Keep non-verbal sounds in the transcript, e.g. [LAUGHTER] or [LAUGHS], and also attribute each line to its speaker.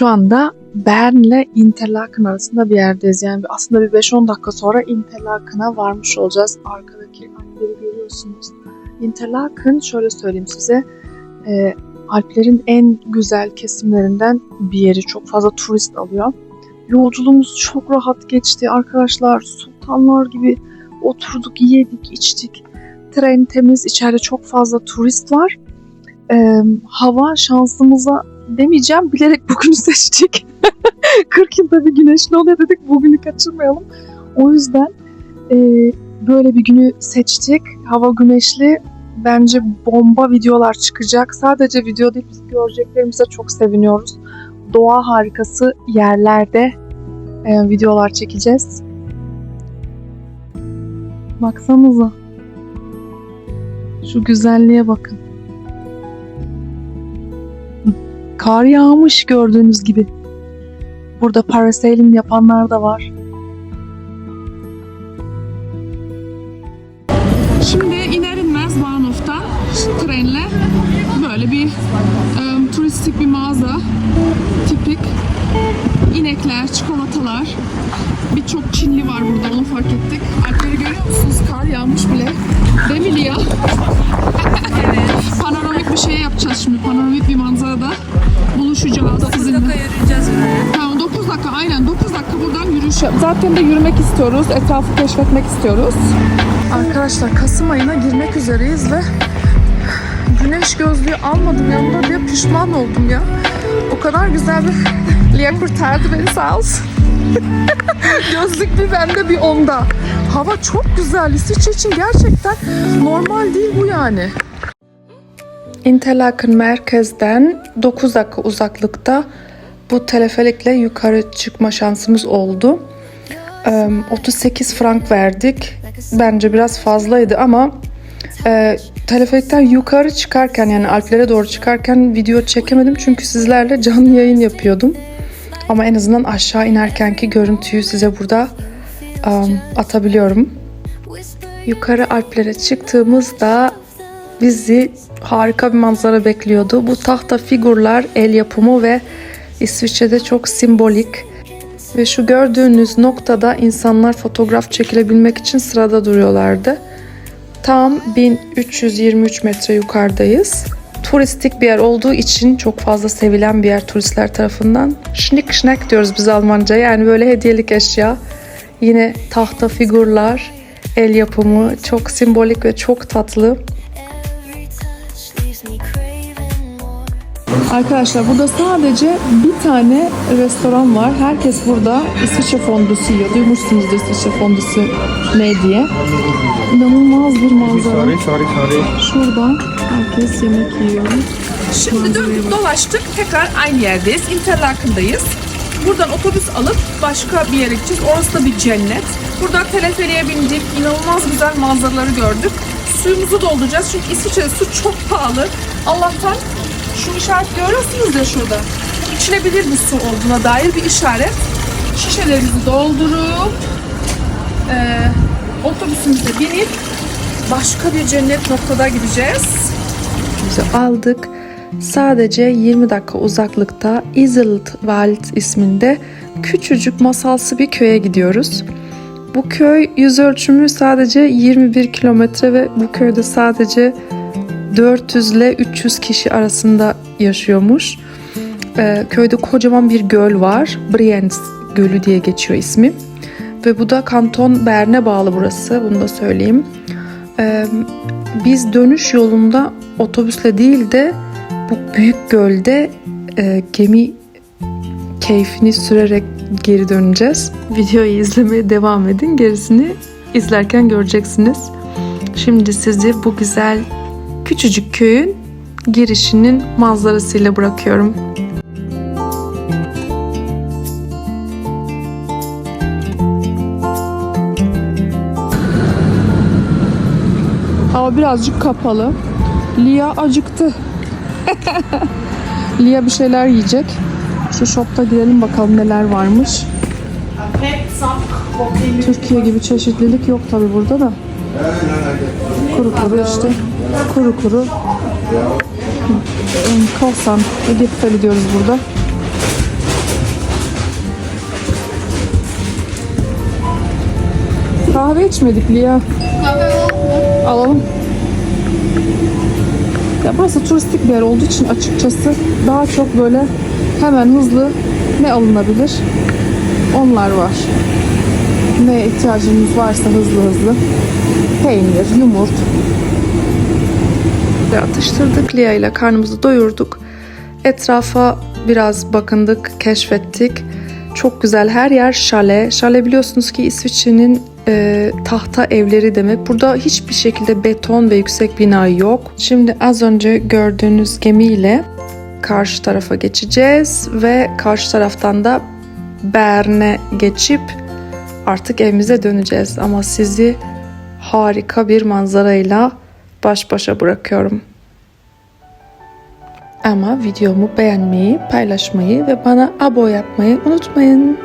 Speaker 1: Şu anda Bern'le Interlaken arasında bir yerdeyiz. Yani aslında bir 5-10 dakika sonra Interlaken'a varmış olacağız. Arkadaki Alpleri görüyorsunuz. Interlaken şöyle söyleyeyim size. e, Alplerin en güzel kesimlerinden bir yeri. Çok fazla turist alıyor. Yolculuğumuz çok rahat geçti arkadaşlar. Sultanlar gibi oturduk, yedik, içtik. Tren temiz, içeride çok fazla turist var. Ee, hava şansımıza demeyeceğim, bilerek bugünü seçtik. 40 [LAUGHS] yılda bir güneşli oluyor dedik, bugünü kaçırmayalım. O yüzden e, böyle bir günü seçtik. Hava güneşli, bence bomba videolar çıkacak. Sadece video değil, biz göreceklerimize çok seviniyoruz. Doğa harikası yerlerde e, videolar çekeceğiz. Baksanıza. Şu güzelliğe bakın. Kar yağmış gördüğünüz gibi. Burada parasailing yapanlar da var.
Speaker 2: Şimdi iner inmez Bahnhof'tan trenle böyle bir e, turistik bir mağaza. Tipik inekler, çikolatalar. Birçok Çinli var burada onu fark ettik. Alpleri görüyor musunuz? Kar yağmış bile. Değil mi Lia? [LAUGHS] Panoramik bir şey yapacağız şimdi. Panoramik şu civarda sizin. 9
Speaker 3: dakika yürüyeceğiz.
Speaker 2: Tamam 9 dakika aynen 9 dakika buradan yürüyüş. Zaten de yürümek istiyoruz. Etrafı keşfetmek istiyoruz. Arkadaşlar Kasım ayına girmek üzereyiz ve güneş gözlüğü almadım yanımda diye pişman oldum ya. O kadar güzel bir [LAUGHS] Lia kurtardı beni sağ olsun. [LAUGHS] Gözlük bir bende bir onda. Hava çok güzel. Lisiçi için gerçekten normal değil bu yani. Interlaken merkezden 9 dakika uzaklıkta bu teleferikle yukarı çıkma şansımız oldu. Ee, 38 frank verdik. Bence biraz fazlaydı ama e, teleferikten yukarı çıkarken yani Alplere doğru çıkarken video çekemedim çünkü sizlerle canlı yayın yapıyordum. Ama en azından aşağı inerkenki görüntüyü size burada um, atabiliyorum. Yukarı Alplere çıktığımızda bizi harika bir manzara bekliyordu. Bu tahta figürler el yapımı ve İsviçre'de çok simbolik. Ve şu gördüğünüz noktada insanlar fotoğraf çekilebilmek için sırada duruyorlardı. Tam 1323 metre yukarıdayız. Turistik bir yer olduğu için çok fazla sevilen bir yer turistler tarafından. Schnick schnack diyoruz biz Almanca yani böyle hediyelik eşya. Yine tahta figürler, el yapımı çok simbolik ve çok tatlı. Arkadaşlar burada sadece bir tane restoran var. Herkes burada İsviçre fondusu yiyor. Duymuşsunuzdur İsviçre fondusu ne diye. İnanılmaz bir manzara. Şurada herkes yemek yiyor.
Speaker 3: Şimdi döndük dolaştık. Tekrar aynı yerdeyiz. Interlaken'dayız. Buradan otobüs alıp başka bir yere gideceğiz. Orası da bir cennet. Buradan teleferiye bindik. İnanılmaz güzel manzaraları gördük. Suyumuzu dolduracağız. Çünkü İsviçre'de su çok pahalı. Allah'tan şu işaret görüyorsunuz ya şurada. İçilebilir bir su olduğuna dair bir işaret. Şişelerimizi doldurup eee otobüsümüze binip başka bir cennet noktada gideceğiz.
Speaker 2: Bizi aldık. Sadece 20 dakika uzaklıkta Iseltwald isminde küçücük masalsı bir köye gidiyoruz. Bu köy yüz ölçümü sadece 21 kilometre ve bu köyde sadece 400 ile 300 kişi arasında yaşıyormuş. Ee, köyde kocaman bir göl var. Brienz Gölü diye geçiyor ismi. Ve bu da kanton Bern'e bağlı burası. Bunu da söyleyeyim. Ee, biz dönüş yolunda otobüsle değil de bu büyük gölde e, gemi keyfini sürerek geri döneceğiz. Videoyu izlemeye devam edin. Gerisini izlerken göreceksiniz. Şimdi sizi bu güzel küçücük köyün girişinin manzarasıyla bırakıyorum. Hava birazcık kapalı. Lia acıktı. [LAUGHS] Lia bir şeyler yiyecek. Şu shopta girelim bakalım neler varmış. Türkiye gibi çeşitlilik yok tabi burada da. Kuru kuru işte. Kuru kuru. Kalsan, Egipteli diyoruz burada. Kahve içmedik Liya. Alalım. Ya burası turistik bir yer olduğu için açıkçası daha çok böyle hemen hızlı ne alınabilir? Onlar var. Ne ihtiyacımız varsa hızlı hızlı. Peynir, yumurt. Atıştırdık Lia ile karnımızı doyurduk. Etrafa biraz bakındık, keşfettik. Çok güzel her yer şale. Şale biliyorsunuz ki İsviçre'nin e, tahta evleri demek. Burada hiçbir şekilde beton ve yüksek bina yok. Şimdi az önce gördüğünüz gemiyle karşı tarafa geçeceğiz ve karşı taraftan da Bern'e geçip artık evimize döneceğiz. Ama sizi harika bir manzarayla baş başa bırakıyorum. Ama videomu beğenmeyi, paylaşmayı ve bana abo yapmayı unutmayın.